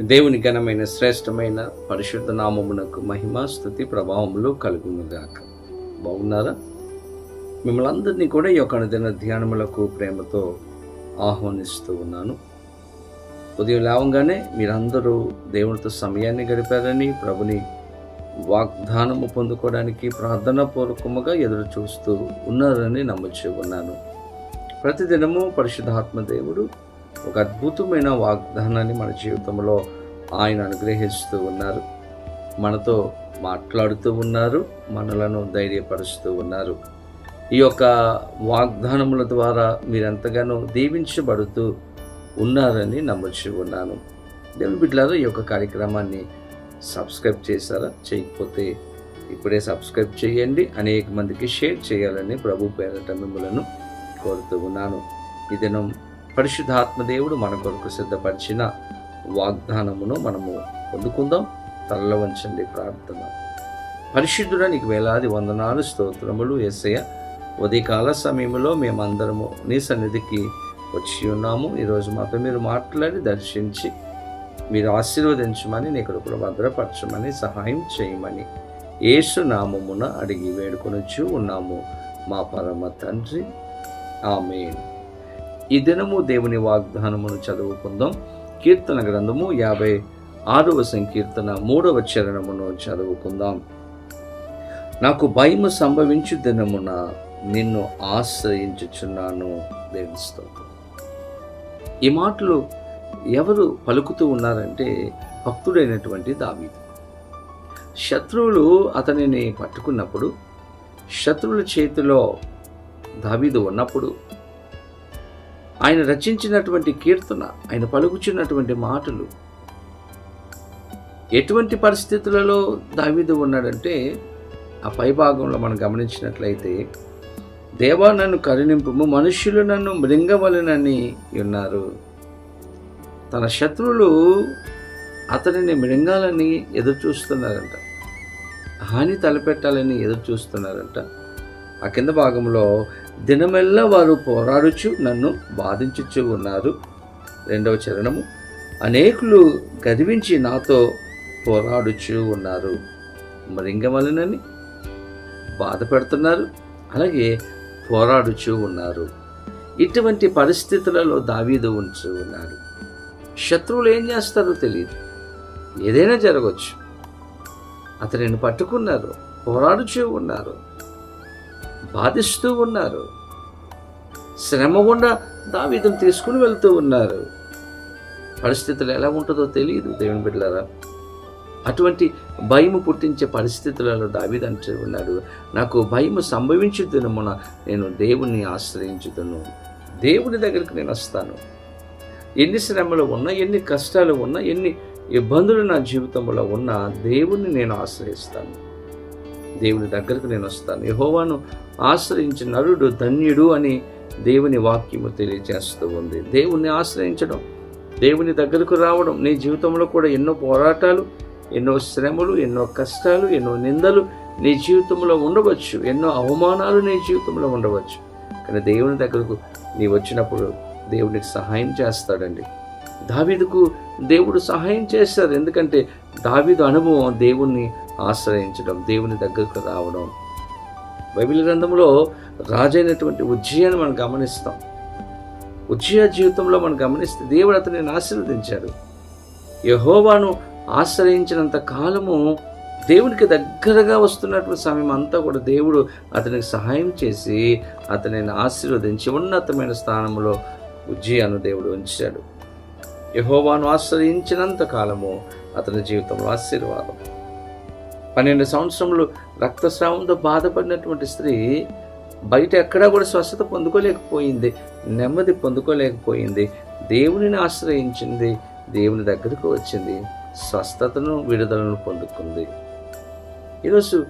దేవుని ఘనమైన శ్రేష్టమైన పరిశుద్ధ నామమునకు మహిమ స్థుతి ప్రభావములు కలుగునుగాక. బాగున్నారా? మిమ్మల్ని అందరినీ కూడా ఈ యొక్క దిన ధ్యానములకు ప్రేమతో ఆహ్వానిస్తూ ఉన్నాను. ఉదయం లేవంగానే మీరందరూ దేవునితో సమయాన్ని గడిపారని ప్రభుని వాగ్దానము పొందుకోవడానికి ప్రార్థన పూర్వకముగా ఎదురు చూస్తూ ఉన్నారని నమ్ముచూ ఉన్నాను. ప్రతిదినము పరిశుద్ధాత్మ దేవుడు ఒక అద్భుతమైన వాగ్దానాన్ని మన జీవితంలో ఆయన అనుగ్రహిస్తూ ఉన్నారు. మనతో మాట్లాడుతూ ఉన్నారు. మనలను ధైర్యపరుస్తూ ఉన్నారు. ఈ యొక్క వాగ్దానముల ద్వారా మీరెంతగానో దీవించబడుతూ ఉన్నారని నమ్మచ్చు ఉన్నాను. దేవుని బిడ్డలారు ఈ యొక్క కార్యక్రమాన్ని సబ్స్క్రైబ్ చేశారా? చేయకపోతే ఇప్పుడే సబ్స్క్రైబ్ చేయండి. అనేక మందికి షేర్ చేయాలని ప్రభు పేరట మిమ్మలను కోరుతూ ఉన్నాను. ఈ దినం పరిశుద్ధాత్మదేవుడు మన కొరకు సిద్ధపరిచిన వాగ్దానమును మనము పొందుకుందాం. తల్ల వంచండి ప్రార్థన. పరిశుద్ధుడ నీకు వేలాది వందనాలు స్తోత్రములు ఎస్సయ ఉదయకాల సమయంలో మేమందరము నీ సన్నిధికి వచ్చి ఉన్నాము. ఈరోజు మాతో మీరు మాట్లాడి దర్శించి మీరు ఆశీర్వదించమని నీ కృపను భద్రపరచమని సహాయం చేయమని యేసు నామమున అడిగి వేడుకొనొచ్చు ఉన్నాము. మా పరమ తండ్రి. ఆమె ఈ దినము దేవుని వాగ్దానమును చదువుకుందాం. కీర్తన గ్రంథము యాభై ఆరవ సంకీర్తన మూడవ చరణమును చదువుకుందాం. నాకు భయము సంభవించు దినమున నిన్ను ఆశ్రయించుచున్నాను దేవిస్తూ ఈ మాటలు ఎవరు పలుకుతూ ఉన్నారంటే భక్తుడైనటువంటి దావి శత్రువులు అతనిని పట్టుకున్నప్పుడు శత్రువుల చేతిలో దావీదు ఉన్నప్పుడు ఆయన రచించినటువంటి కీర్తన ఆయన పలుకుచున్నటువంటి మాటలు. ఎటువంటి పరిస్థితులలో దావీదు ఉన్నాడంటే ఆ పైభాగంలో మనం గమనించినట్లయితే దేవా నన్ను కరుణింపు మనుష్యులు నన్ను మృంగవలనని ఉన్నారు. తన శత్రువులు అతనిని మృంగాలని ఎదురు చూస్తున్నారంట హాని తలపెట్టాలని ఎదురు చూస్తున్నారంట ఆ కింద భాగంలో దినమెల్లా వారు పోరాడుచు నన్ను బాధించుచు ఉన్నారు. రెండవ చరణము. అనేకులు గదివించి నాతో పోరాడుచు ఉన్నారు. మరింగమలనని బాధ పెడుతున్నారు అలాగే పోరాడుచు ఉన్నారు. ఇటువంటి పరిస్థితులలో దావీదు ఉంచు ఉన్నాడు శత్రువులు ఏం చేస్తారో తెలియదు ఏదైనా జరగవచ్చు అతనిని పట్టుకున్నారు. పోరాడుచు ఉన్నారు. బాధిస్తూ ఉన్నారు. శ్రమ గుండా దావీదును తీసుకుని వెళ్తూ ఉన్నారు. పరిస్థితులు ఎలా ఉంటుందో తెలియదు దేవుని బిడ్డలారా. అటువంటి భయము పుట్టించే పరిస్థితులలో దావీద్ అంటే ఉన్నాడు. నాకు భయము సంభవించుతునమున నేను దేవుణ్ణి ఆశ్రయించుతును దేవుని దగ్గరికి నేను వస్తాను. ఎన్ని శ్రమలు ఉన్నా ఎన్ని కష్టాలు ఉన్నా ఎన్ని ఇబ్బందులు నా జీవితంలో ఉన్నా దేవుణ్ణి నేను ఆశ్రయిస్తాను. దేవుని దగ్గరకు నేను వస్తాను. యహోవాను ఆశ్రయించిన నరుడు ధన్యుడు అని దేవుని వాక్యము తెలియజేస్తూ ఉంది. దేవుణ్ణి ఆశ్రయించడం దేవుని దగ్గరకు రావడం నీ జీవితంలో కూడా ఎన్నో పోరాటాలు ఎన్నో శ్రమలు ఎన్నో కష్టాలు ఎన్నో నిందలు నీ జీవితంలో ఉండవచ్చు. ఎన్నో అవమానాలు నీ జీవితంలో ఉండవచ్చు. కానీ దేవుని దగ్గరకు నీ వచ్చినప్పుడు దేవునికి సహాయం చేస్తాడండి. దావీదుకు దేవుడు సహాయం చేశారు. ఎందుకంటే దావీదు అనుభవం దేవుణ్ణి ఆశ్రయించడం దేవుని దగ్గరకు రావడం. బైబిల్ గ్రంథంలో రాజైనటువంటి ఉజ్జయాన్ని మనం గమనిస్తాం. ఉజ్జయ జీవితంలో మనం గమనిస్తే దేవుడు అతనిని ఆశీర్వదించాడు. యహోవాను ఆశ్రయించినంత కాలము దేవునికి దగ్గరగా వస్తున్నటువంటి సమయం అంతా కూడా దేవుడు అతనికి సహాయం చేసి అతనిని ఆశీర్వదించి ఉన్నతమైన స్థానంలో ఉజ్జయాను దేవుడు ఉంచాడు. యహోవాను ఆశ్రయించినంత కాలము అతని జీవితంలో ఆశీర్వాదం. పన్నెండు సంవత్సరములు రక్తస్రావంతో బాధపడినటువంటి స్త్రీ బయట ఎక్కడా కూడా స్వస్థత పొందుకోలేకపోయింది నెమ్మది పొందుకోలేకపోయింది. దేవునిని ఆశ్రయించింది దేవుని దగ్గరకు వచ్చింది స్వస్థతను విడుదలను పొందుకుంది. ఈరోజు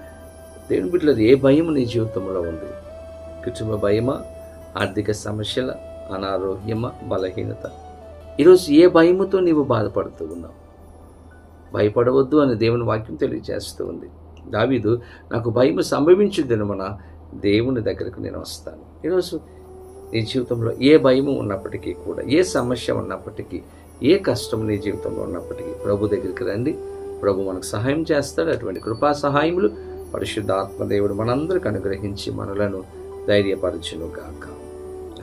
దేవుని బిడ్డలది ఏ భయం నీ జీవితంలో ఉంది? కుటుంబ భయమా? ఆర్థిక సమస్యల? అనారోగ్యమా? బలహీనత? ఈరోజు ఏ భయముతో నీవు బాధపడుతూ ఉన్నావు భయపడవద్దు అని దేవుని వాక్యం తెలియజేస్తూ ఉంది. దావీదు నాకు భయం మన దేవుని దగ్గరకు నేను వస్తాను. ఈరోజు నీ జీవితంలో ఏ భయము ఉన్నప్పటికీ కూడా ఏ సమస్య ఉన్నప్పటికీ ఏ కష్టం నీ జీవితంలో ఉన్నప్పటికీ ప్రభు దగ్గరికి రండి. ప్రభు మనకు సహాయం చేస్తాడు. అటువంటి కృపా సహాయములు పరిశుద్ధ ఆత్మదేవుడు మనందరికి అనుగ్రహించి మనలను ధైర్యపరచును కాక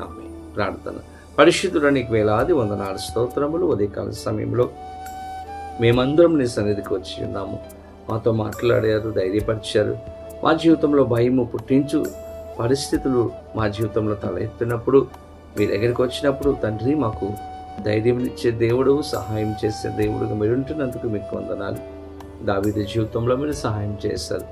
ఆమె ప్రార్థన. పరిశుద్ధుడు నీకు వేలాది వందనాలు స్తోత్రములు ఉదయకాల సమయంలో మేమందరం నీ సన్నిధికి వచ్చి ఉన్నాము. మాతో మాట్లాడారు ధైర్యపరిచారు. మా జీవితంలో భయము పుట్టించు పరిస్థితులు మా జీవితంలో తలెత్తినప్పుడు మీ దగ్గరికి వచ్చినప్పుడు తండ్రి మాకు ధైర్యం ఇచ్చే దేవుడు సహాయం చేసే దేవుడుగా మీరుంటున్నందుకు మీకు వందనాలు. దావిది జీవితంలో మీరు సహాయం చేస్తారు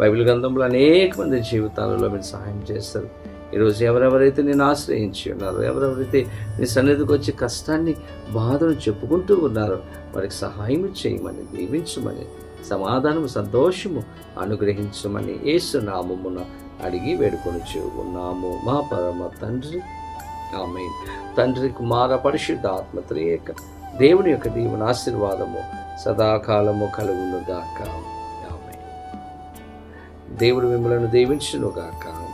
బైబిల్ గ్రంథంలో అనేక మంది జీవితాలలో మీరు సహాయం చేస్తారు ఈరోజు ఎవరెవరైతే నేను ఆశ్రయించి ఉన్నారో ఎవరెవరైతే నీ సన్నిధికి వచ్చి కష్టాన్ని బాధను చెప్పుకుంటూ ఉన్నారో వారికి సహాయం చేయమని దీవించమని సమాధానము సంతోషము అనుగ్రహించమని ఏసునామమున అడిగి వేడుకొని ఉన్నాము. మా పరమ తండ్రి ఆమె తండ్రి కుమార పరిశుద్ధ ఆత్మ త్రియేక దేవుని యొక్క దీవుని ఆశీర్వాదము సదాకాలము కలుగునుగాక. ఆమె దేవుడు మిమ్మలను దీవించునుగాక.